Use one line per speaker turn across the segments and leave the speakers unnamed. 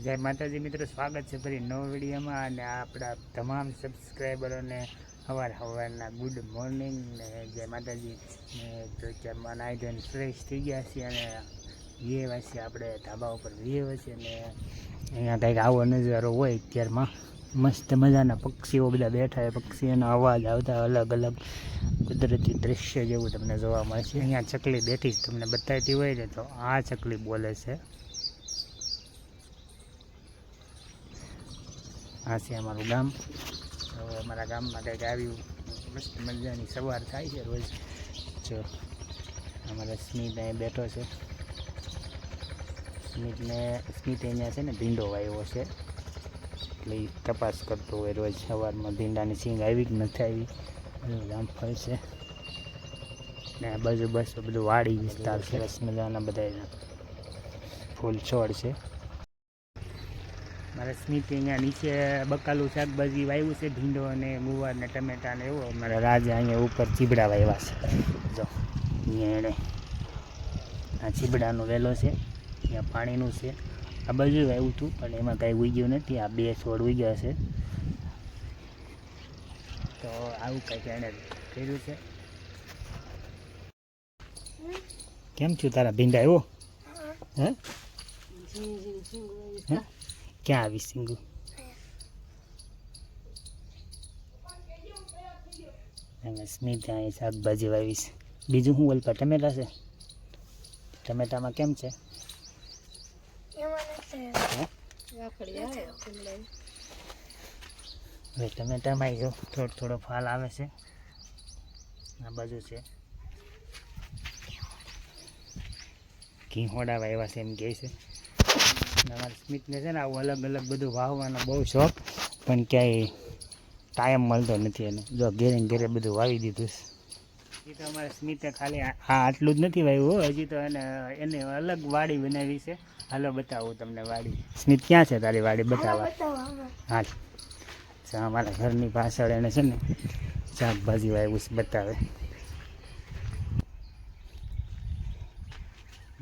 જય માતાજી મિત્રો, સ્વાગત છે ફરી નવો વિડીયોમાં અને આપણા તમામ સબસ્ક્રાઈબરોને સવાર સવારના ગુડ મોર્નિંગ ને જય માતાજી. ને તો અત્યારમાં નાહી ધોઈને ફ્રેશ થઈ ગયા છીએ અને વીએ વાસી આપણે, ધાબા ઉપર વીએ વાસી ને અહીંયા કંઈક આવો નજારો હોય અત્યારમાં. મસ્ત મજાના પક્ષીઓ બધા બેઠા હોય, પક્ષીઓનો અવાજ આવતા અલગ અલગ કુદરતી દૃશ્ય જેવું તમને જોવા મળશે અહીંયા ચકલી બેઠી તમને બતાવતી હોય ને તો આ ચકલી બોલે છે. આ અમારું ગામ. હવે અમારા ગામમાં કંઈક આવ્યું, મસ્ત મજાની સવાર થાય છે રોજ. જો, અમારા સ્મિત અહીં બેઠો છે. સ્મિતને, સ્મિત અહીંયા છે ને, ભીંડો વાવ્યો છે. એટલે એ તપાસ કરતો હોય રોજ સવારમાં ભીંડાની સિંગ આવી કે નથી આવી. ગામ જામફળ છે. ને આ બાજુ બસ બધું વાડી વિસ્તાર છે. રસ મજાના બધા ફૂલ છોડ છે. મારા સ્મિત અહીંયા નીચે બકાલું શાકભાજી વાવ્યું છે ભીંડો અને ગુવાર ને ટમેટા ને એવું. મારા રાજા અહીંયા ઉપર ચીબડા વાવ્યા છે. જો અહીંયા એણે આ ચીબડાનો વેલો છે અહીંયા પાણીનું છે. આ બાજુ વાવ્યું હતું પણ એમાં કાંઈ ઉગ્યું નથી. આ બે છોડ ઉગ્યા છે. તો આવું કંઈક એણે કર્યું છે. કેમ છું તારા ભીંડા એવો? હે? હે? ક્યાં આવી સિંગુ? સ્મિતા અહીં શાકભાજી વાવીશ. બીજું શું બોલતા? ટમેટા છે? ટમેટામાં કેમ છે? હવે ટમેટામાં જો થોડો થોડો ફાલ આવે છે. આ બાજુ છે. ઘીહોડા વાવ્યા છે એમ કહે છે. અમારા સ્મિતને છે ને આવું અલગ અલગ બધું વાવવાનો બહુ શોખ પણ ક્યાંય ટાઈમ મળતો નથી એને. જો ઘેરે ઘેરે બધું વાવી દીધું છે. એ તો અમારા સ્મિતે ખાલી આ આ આટલું જ નથી વાવ્યું હજી તો એને એને અલગ વાડી બનાવી છે. હાલો બતાવું તમને વાડી. સ્મિત ક્યાં છે તારી વાડી? બતાવવા. તો અમારા ઘરની પાછળ એને છે ને શાકભાજી વાવ્યું છે બતાવે.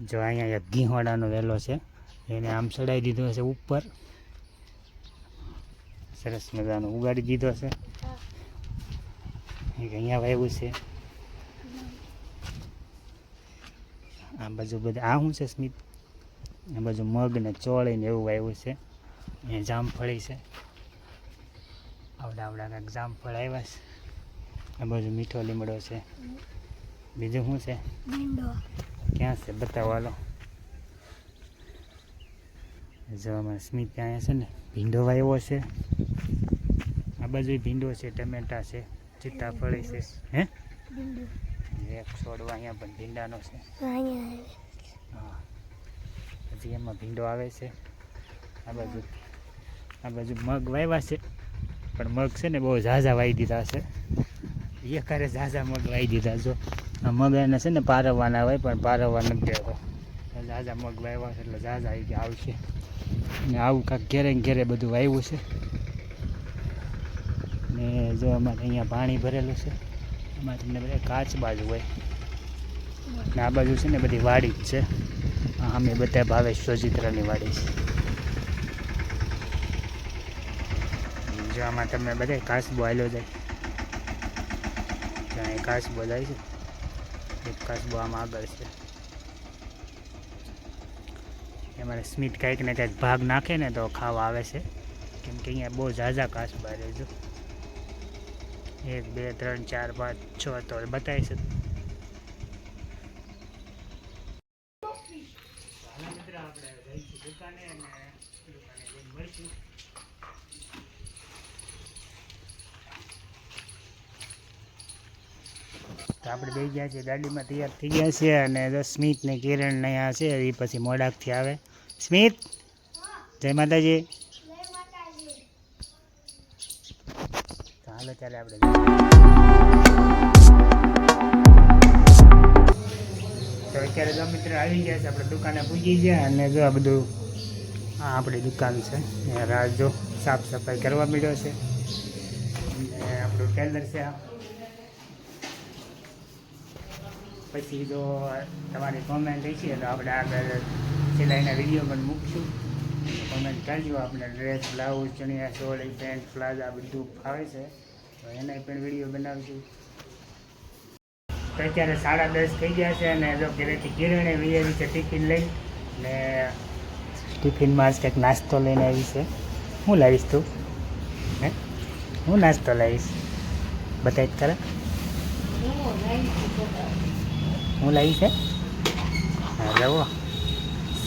જો અહીંયા એક ઘીહોડાનો વેલો છે. એને આમ ચડાવી દીધો છે ઉપર. સરસ મજાનો ઉગાડી દીધો છે અહીંયા વાવ્યું છે. આ બાજુ બધા આ શું છે સ્મિત? આ બાજુ મગ ને ચોળી ને એવું વાવ્યું છે. અહીંયા જામફળી છે. આવડા આવડા કાંઈક જામફળ આવ્યા છે. આ બાજુ મીઠો લીમડો છે. બીજું શું છે? ક્યાં છે? બતાવો હાલો. જો અમારે સ્મિત અહીંયા છે ને ભીંડો વાવ્યો છે. આ બાજુ ભીંડો છે ટમેટા છે ચિત્તાફળી છે. હે? એક છોડવા અહીંયા પણ ભીંડાનો છે. હા પછી એમાં ભીંડો આવે છે. આ બાજુ આ બાજુ મગ વાવ્યા છે. પણ મગ છે ને બહુ ઝાઝા વાવી દીધા છે. એકારે ઝાઝા મગ વાવી દીધા જો આ મગ એને છે ને પારવવાના હોય પણ પારવવા નથી દેતો. ઝાઝા મગ વાવ્યા છે એટલે ઝાઝા આવી ગયા આવશે. ને આવું કાંક ઘેરે ઘેરે બધું આવ્યું છે. ને જો અમારે અહીંયા પાણી ભરેલું છે. એમાં તમને બધા કાચ બાજુ હોય. ને આ બાજુ છે ને બધી વાડી જ છે. અમે બધા ભાવેશ સોજિત્રાની વાડી છે. જો આમાં તમે બધા કાચબો આવેલો જાય. કાચબો જાય છે. એક કાચબો આમાં આગળ છે. અમારે સ્મિત કંઈક ને કંઈક ભાગ નાખે ને તો ખાવા આવે છે. કેમ કે અહીંયા બહુ ઝાઝા કાચબા રહે છે. એક, બે, ત્રણ, ચાર, પાંચ, છ તો બતાવી છે. આપણે બે ગયા છીએ, ગાડીમાં તૈયાર થઈ ગયા છીએ અને સ્મિત ને કિરણ નહીં અહીંયા છે, એ પછી મોડાકથી આવે. સ્મિત, જય માતાજી. ચાલો ત્યારે આપણે તો અત્યારે જો મિત્ર આવી ગયા છે, આપણે દુકાને પૂજી ગયા અને જો આ બધું, આ આપણી દુકાન છે. રાહ જો, સાફ સફાઈ કરવા મળ્યો છે. આપણું ટેલર છે આ. પછી જો તમારી કોમેન્ટ હશે તો આપણે આગળ સિલાઈના વીડિયો પણ મૂકશું. કોમેન્ટ કરજો આપણે dress blouse chaniya choli pant palazzo બધું ફાવે છે. તો એના પણ વીડિયો બનાવશું. તો અત્યારે સાડા દસ થઈ ગયા છે અને જો ઘરેથી કિરણે વીએ છે ટિફિન લઈ. ને ટિફિનમાં આજ કંઈક નાસ્તો લઈને આવી છે. હું લાવીશ તું? હે? હું નાસ્તો લાવીશ? બતાવી ખરા. હું લાવી છે હા રવો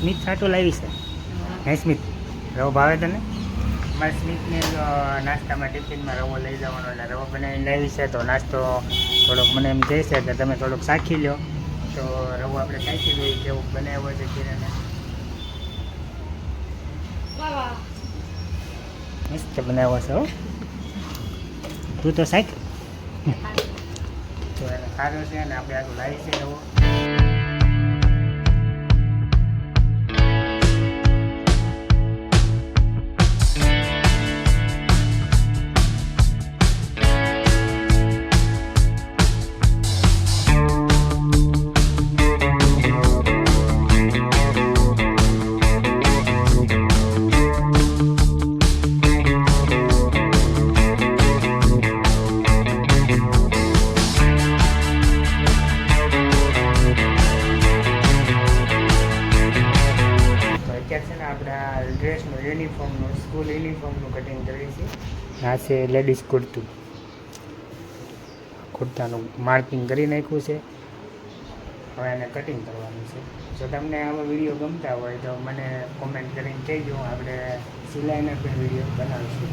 સ્મિત સાટું લાવી છે. હે સ્મિત રવો ભાવે તને? મારે સ્મિતને નાસ્તામાં ટિફિનમાં રવો લઈ જવાનો એટલે રવો બનાવીને લાવી છે. તો નાસ્તો થોડોક મને એમ કહે છે કે તમે થોડોક સાખી લો તો રવો આપણે શાખી લઈએ કેવું બનાવ્યો છે કિરણે મસ્ત બનાવ્યો છે તું તો સાખ. તો એને સારો છે અને આપણે આટલું લાવી છે રવો. યુનિફોર્મનું કટિંગ છીએ. આ છે લેડીઝ કુર્તું. કુર્તાનું માર્કિંગ કરી નાખ્યું છે. હવે એને કટિંગ કરવાનું છે. જો તમને આવા વીડિયો ગમતા હોય તો મને કોમેન્ટ કરીને કહેજો. આપણે સિલાઈના પણ વીડિયો બનાવીશું.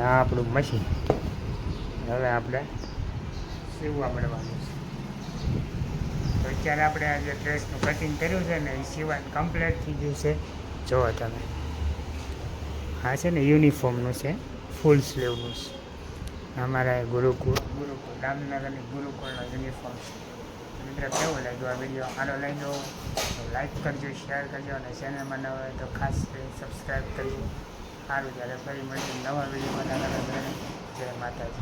આ આપણું મશીન હવે આપણે સીવવા મળવાનું છે. તો અત્યારે આપણે આ જે ડ્રેસનું કટિંગ કર્યું છે ને, એ સિવાય કમ્પ્લીટ થઈ ગયું છે. જુઓ તમે. આ છે ને યુનિફોર્મનું છે ફૂલ સ્લીવનું છે. અમારા ગુરુકુળ ગુરુકુળ દામનગરની ગુરુકુળનો યુનિફોર્મ છે. મિત્ર, કેવો લાગ્યો આ વીડિયો સારો લાગ્યો તો લાઈક કરજો શેર કરજો અને ચેનલમાં ન હોય તો ખાસ સબસ્ક્રાઈબ કરજો. સારું ત્યારે ફરી મળીશું નવા વિડીયોમાં. જય માતાજી.